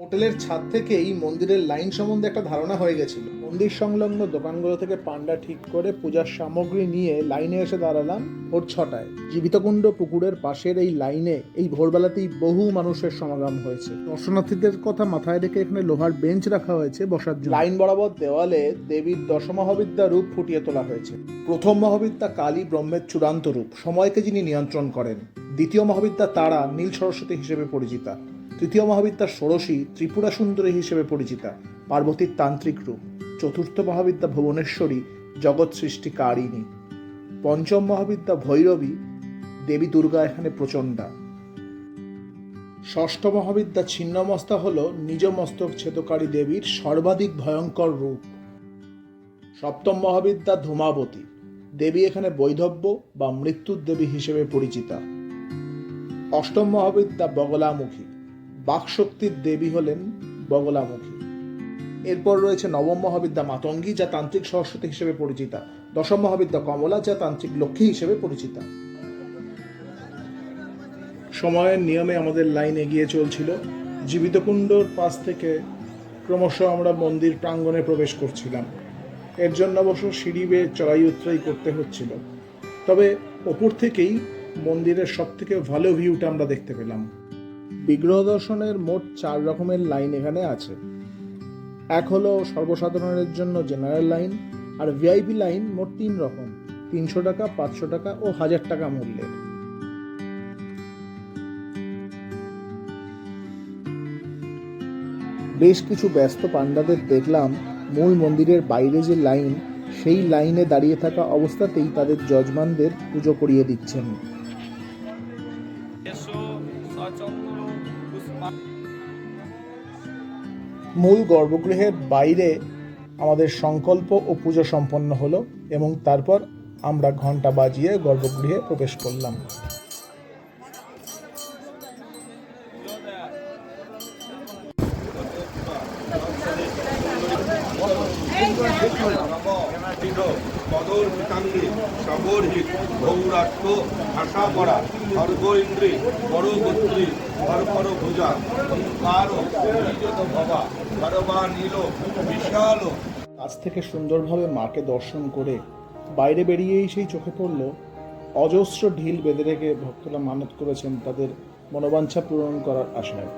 হোটেলের ছাদ থেকেই মন্দিরের লাইন সম্বন্ধে একটা ধারণা হয়ে গেছিল। মন্দির সংলগ্ন দোকানগুলো থেকে পান্ডা ঠিক করে পূজার সামগ্রী নিয়ে লাইনে এসে দাঁড়ালাম ভোর ছটায়। জীবিতকুণ্ড পুকুরের পাশের এই লাইনে এই ভোরবেলাতেই বহু মানুষের সমাগম হয়েছে। দর্শনার্থীদের কথা মাথায় রেখে এখানে লোহার বেঞ্চ রাখা হয়েছে বসার জন্য। লাইন বরাবর দেওয়ালে দেবীর দশমহাবিদ্যা রূপ ফুটিয়ে তোলা হয়েছে। প্রথম মহাবিদ্যা কালী ব্রহ্মের চূড়ান্ত রূপ, সময়কে যিনি নিয়ন্ত্রণ করেন। দ্বিতীয় মহাবিদ্যা তারা, নীল সরস্বতী হিসেবে পরিচিতা। তৃতীয় মহাবিদ্যা ষোড়শী ত্রিপুরা সুন্দরী হিসেবে পরিচিতা। পার্বতীর তান্ত্রিক রূপ। চতুর্থ মহাবিদ্যা ভুবনেশ্বরী, জগৎ সৃষ্টিকারিণী। পঞ্চম মহাবিদ্যা ভৈরবী, দেবী দুর্গা এখানে প্রচণ্ডা। ষষ্ঠ মহাবিদ্যা ছিন্নমস্তা হল নিজ মস্তক ছেদকারী দেবীর সর্বাধিক ভয়ঙ্কর রূপ। সপ্তম মহাবিদ্যা ধূমাবতী। দেবী এখানে বৈধব্য বা মৃত্যুর দেবী হিসেবে পরিচিতা। অষ্টম মহাবিদ্যা বগলামুখী। বাকশক্তির দেবী হলেন বগলামুখী। এরপর রয়েছে নবম মহাবিদ্যা মাতঙ্গী, যা তান্ত্রিক সরস্বতী হিসেবে পরিচিতা। দশম মহাবিদ্যা কমলা, যা তান্ত্রিক লক্ষ্মী হিসেবে পরিচিতা। সময়ের নিয়মে আমাদের লাইন এগিয়ে চলছিল। জীবিতকুণ্ডর পাশ থেকে ক্রমশ আমরা মন্দির প্রাঙ্গণে প্রবেশ করছিলাম। এর জন্য অবশ্য সিঁড়ি বেয়ে চড়াই উতরাই করতে হচ্ছিল। তবে ওপর থেকেই মন্দিরের সব থেকে ভালো ভিউটা আমরা দেখতে পেলাম। বিগ্রহ দর্শনের মোট চার রকমের লাইন এখানে আছে। এক হলো সর্বসাধারণের জন্য জেনারেল লাইন, আর ভিআইপি লাইন মোট তিন রকম, তিনশো টাকা, পাঁচশো টাকা ও হাজার টাকা মূল্যের। বেশ কিছু ব্যস্ত পাণ্ডাদের দেখলাম, মূল মন্দিরের বাইরে যে লাইন, সেই লাইনে দাঁড়িয়ে থাকা অবস্থাতেই তাদের যজমানদের পুজো করিয়ে দিচ্ছেন। মূল গর্ভগৃহের বাইরে আমাদের সংকল্প ও পুজো সম্পন্ন হলো এবং তারপর আমরা ঘণ্টা বাজিয়ে গর্ভগৃহে প্রবেশ করলাম। কদর পিতাঙ্গে সবরহিত গৌরাট্ট ভাষা পড়া সর্ব ইন্দ্রে, বড় গোত্রী হরপর ভুজা ওঙ্কার ভবা, ভরবা নীল বিশাল কাছ থেকে সুন্দরভাবে মাকে দর্শন করে বাইরে বেরিয়েই সেই চোখে পড়ল অজস্র ঢিল বেঁধে রেখে ভক্তরা মানত করেছেন তাদের মনোবাঞ্ছা পূরণ করার আশায়।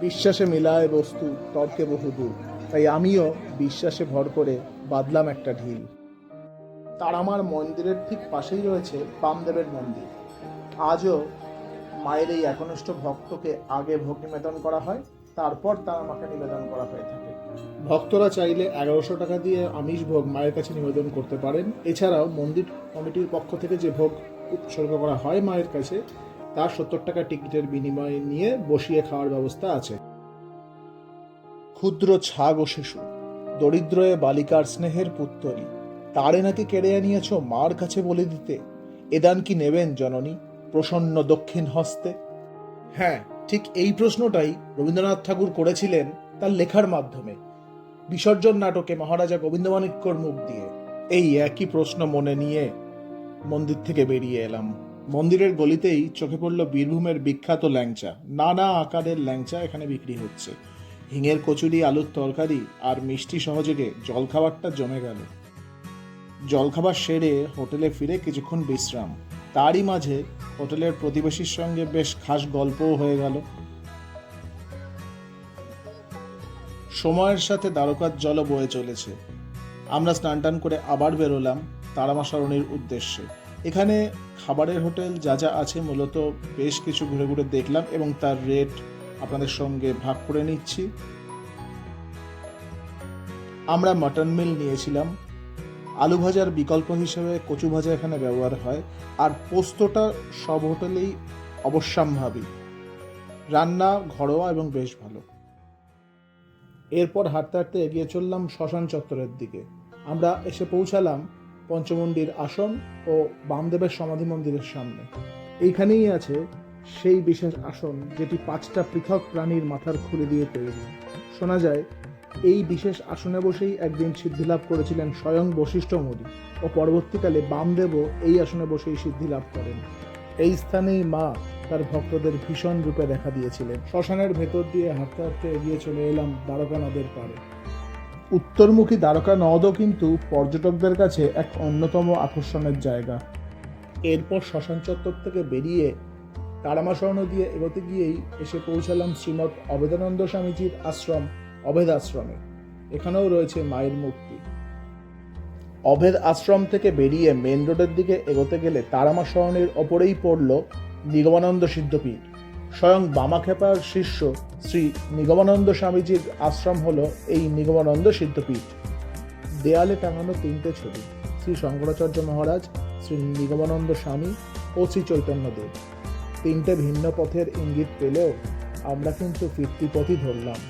বিশ্বাসে মিলায় বস্তু, তর্কে বহুদূর। তাই আমিও বিশ্বাসে ভর করে বাদলাম একটা ঢিল। তার আমার মন্দিরের ঠিক পাশেই রয়েছে বামদেবের মন্দির। আজও মায়ের এই একনিষ্ঠ ভক্তকে আগে ভোগ নিবেদন করা হয়, তারপর তার আমাকে নিবেদন করা হয়ে থাকে। ভক্তরা চাইলে এগারোশো টাকা দিয়ে আমিষ ভোগ মায়ের কাছে নিবেদন করতে পারেন। এছাড়াও মন্দির কমিটির পক্ষ থেকে যে ভোগ উৎসর্গ করা হয় মায়ের কাছে তার সত্তর টাকা টিকিটের বিনিময়ে নিয়ে বসিয়ে খাওয়ার ব্যবস্থা আছে। ক্ষুদ্র ছাগ ও শিশু দরিদ্র এ বালিকার স্নেহের পুত্তরী তারে নাকি কেড়ে আনিয়েছ মার কাছে বলে দিতে। এদান কি নেবেন জননী, প্রসন্ন দক্ষিণ হস্তে? হ্যাঁ ঠিক এই প্রশ্নটাই রবীন্দ্রনাথ ঠাকুর করেছিলেন তার লেখার মাধ্যমে। বিসর্জন নাটকে মহারাজা গোবিন্দমাণিক্যর মুখ দিয়ে। এই একই প্রশ্ন মনে নিয়ে মন্দির থেকে বেরিয়ে এলাম। মন্দিরের গলিতেই চোখে পড়ল বীরভূমের বিখ্যাত ল্যাংচা। নানা আকারের ল্যাংচা এখানে বিক্রি হচ্ছে। হিঙের কচুরি, আলুর তরকারি আর মিষ্টি সহযোগে জলখাবারটা জমে গেল। জলখাবার সেরে হোটেলে ফিরে কিছুক্ষণ বিশ্রাম। তারই মাঝে হোটেলের প্রতিবেশীর সঙ্গে বেশ খাস গল্পও হয়ে গেল। সময়ের সাথে দ্বারকার জলও বয়ে চলেছে। আমরা স্নান টান করে আবার বেরোলাম তারামা সরণির উদ্দেশ্যে। এখানে খাবারের হোটেল যা যা আছে মূলত বেশ কিছু ঘুরে ঘুরে দেখলাম এবং তার রেট আপনাদের সঙ্গে ভাগ করে নিচ্ছি। আমরা মাটন মিল নিয়েছিলাম। আলু ভাজার বিকল্প হিসেবে কচু ভাজা এখানে ব্যবহার হয়, আর পোস্তটা সব হোটেলেই অবশ্যম্ভাবী। রান্না ঘরোয়া এবং বেশ ভালো। এরপর হাঁটতে হাঁটতে এগিয়ে চললাম শ্মশান চত্বরের দিকে। আমরা এসে পৌঁছালাম পঞ্চমন্ডির আসন ও বামদেবের সমাধি মন্দিরের সামনে। এইখানেই আছে সেই বিশেষ আসন যেটি পাঁচটা পৃথক প্রাণীর মাথার খুলে দিয়ে তৈরি। শোনা যায় এই বিশেষ আসনে বসেই একদিন সিদ্ধিলাভ করেছিলেন স্বয়ং বশিষ্ঠ মুনি ও পরবর্তীকালে বামদেবও এই আসনে বসেই সিদ্ধি লাভ করেন। এই স্থানেই মা তার ভক্তদের ভীষণ রূপে দেখা দিয়েছিলেন। শ্মশানের ভেতর দিয়ে হাঁটতে হাঁটতে এগিয়ে চলে এলাম দ্বারকা নদের পাড়ে উত্তরমুখী দ্বারকা নদও কিন্তু পর্যটকদের কাছে এক অন্যতম আকর্ষণের জায়গা। এরপর শ্মশান চত্বর থেকে বেরিয়ে তারামা স্বর্ণ দিয়ে এগোতে গিয়েই এসে পৌঁছালাম শ্রীমৎ অবেদানন্দ স্বামীজির আশ্রম অভেদ আশ্রমে। এখানেও রয়েছে মায়ের মূর্তি। অভেদ আশ্রম থেকে বেরিয়ে মেন রোডের দিকে এগোতে গেলে তারামা শরণের ওপরেই পড়ল নিগমানন্দ সিদ্ধপীঠ। স্বয়ং বামাখ্যাপার শিষ্য শ্রী নিগমানন্দ স্বামীজির আশ্রম হলো এই নিগমানন্দ সিদ্ধপীঠ। দেয়ালে টাঙানো তিনটে ছবি, শ্রী শঙ্করাচার্য মহারাজ, শ্রী নিগমানন্দ স্বামী ও শ্রী চৈতন্যদেব। তিনটে ভিন্ন পথের ইঙ্গিত পেলেও আমরা কিন্তু ফিরতি পথই ধরলাম।